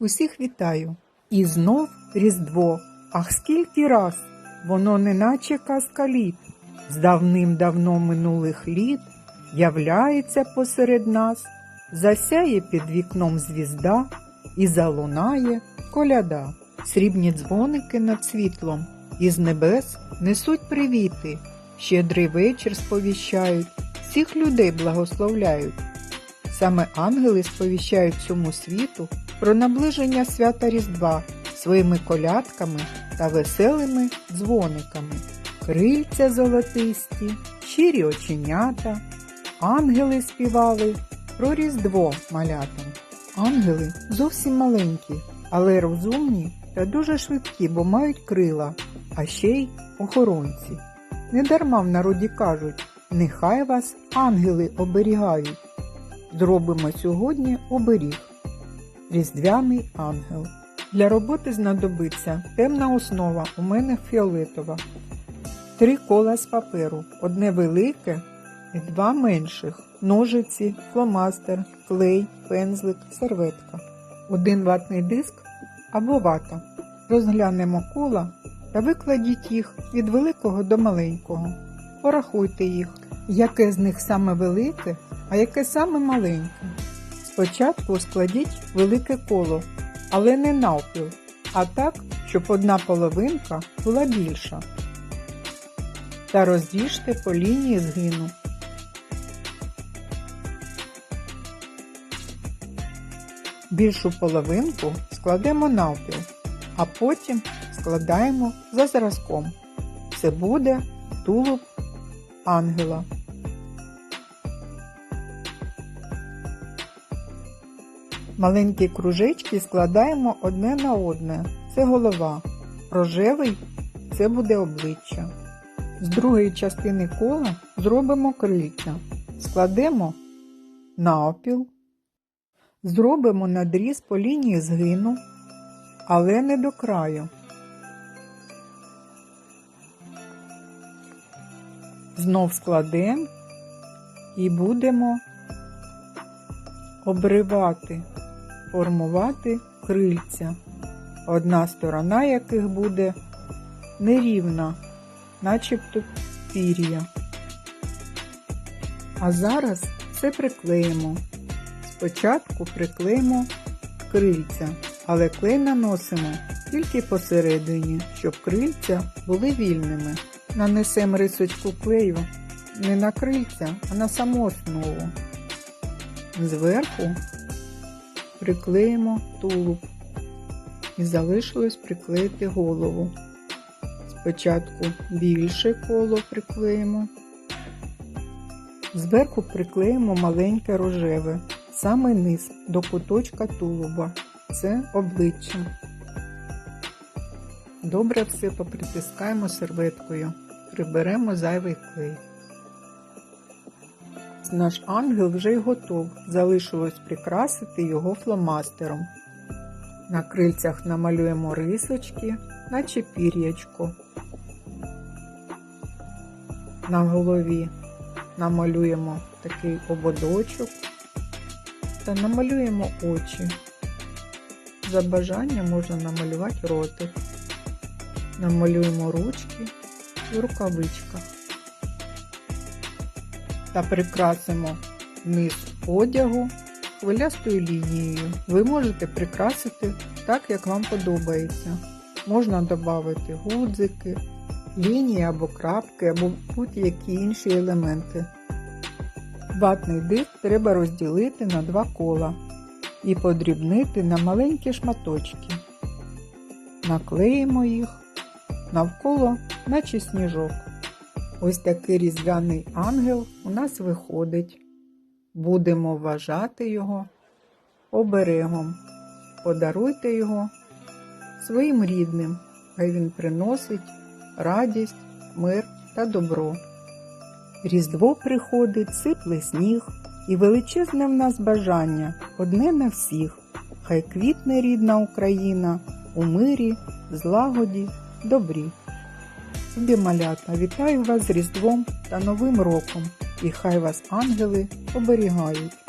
Усіх вітаю. І знов Різдво. Ах, скільки раз! Воно неначе казка літ. З давним-давно минулих літ являється посеред нас, засяє під вікном звізда і залунає коляда. Срібні дзвоники над світлом із небес несуть привіти, щедрий вечір сповіщають, всіх людей благословляють. Саме ангели сповіщають всьому світу про наближення свята Різдва своїми колядками та веселими дзвониками. Крильця золотисті, щирі оченята, ангели співали про Різдво малятам. Ангели зовсім маленькі, але розумні та дуже швидкі, бо мають крила, а ще й охоронці. Недарма в народі кажуть, нехай вас ангели оберігають. Зробимо сьогодні оберіг. Різдвяний ангел. Для роботи знадобиться темна основа, у мене фіолетова. Три кола з паперу, одне велике і два менших. Ножиці, фломастер, клей, пензлик, серветка. Один ватний диск або вата. Розглянемо кола та викладіть їх від великого до маленького. Порахуйте їх, яке з них саме велике, а яке саме маленьке. Спочатку складіть велике коло, але не навпіл, а так, щоб одна половинка була більша. Та розріжте по лінії згину. Більшу половинку складемо навпіл, а потім складаємо за зразком. Це буде тулуб ангела. Маленькі кружечки складаємо одне на одне. Це голова. Рожевий це буде обличчя. З другої частини кола зробимо крильця. Складемо навпіл. Зробимо надріз по лінії згину, але не до краю. Знов складемо і будемо обривати, формувати крильця, одна сторона яких буде нерівна, начебто пір'я. А зараз все приклеїмо. Спочатку приклеїмо крильця, але клей наносимо тільки посередині, щоб крильця були вільними. Нанесемо рисочку клею не на крильця, а на саму основу. Зверху приклеїмо тулуб і залишилось приклеїти голову. Спочатку більше коло приклеїмо, зверху приклеїмо маленьке рожеве, саме низ до куточка тулуба. Це обличчя. Добре все попритискаємо серветкою, приберемо зайвий клей. Наш ангел вже й готов. Залишилось прикрасити його фломастером. На крильцях намалюємо рисочки, наче пір'ячко. На голові намалюємо такий ободочок та намалюємо очі. За бажанням можна намалювати ротик. Намалюємо ручки в рукавичках та прикрасимо низ одягу хвилястою лінією. Ви можете прикрасити так, як вам подобається. Можна додати гудзики, лінії або крапки, або будь-які інші елементи. Ватний диск треба розділити на два кола і подрібнити на маленькі шматочки. Наклеїмо їх навколо, наче сніжок. Ось такий різдвяний ангел у нас виходить. Будемо вважати його оберегом. Подаруйте його своїм рідним, хай він приносить радість, мир та добро. Різдво приходить, сипле сніг, і величезне в нас бажання одне на всіх. Хай квітне рідна Україна у мирі, злагоді, добрі. Любі малята, вітаю вас з Різдвом та Новим роком, і хай вас ангели оберігають.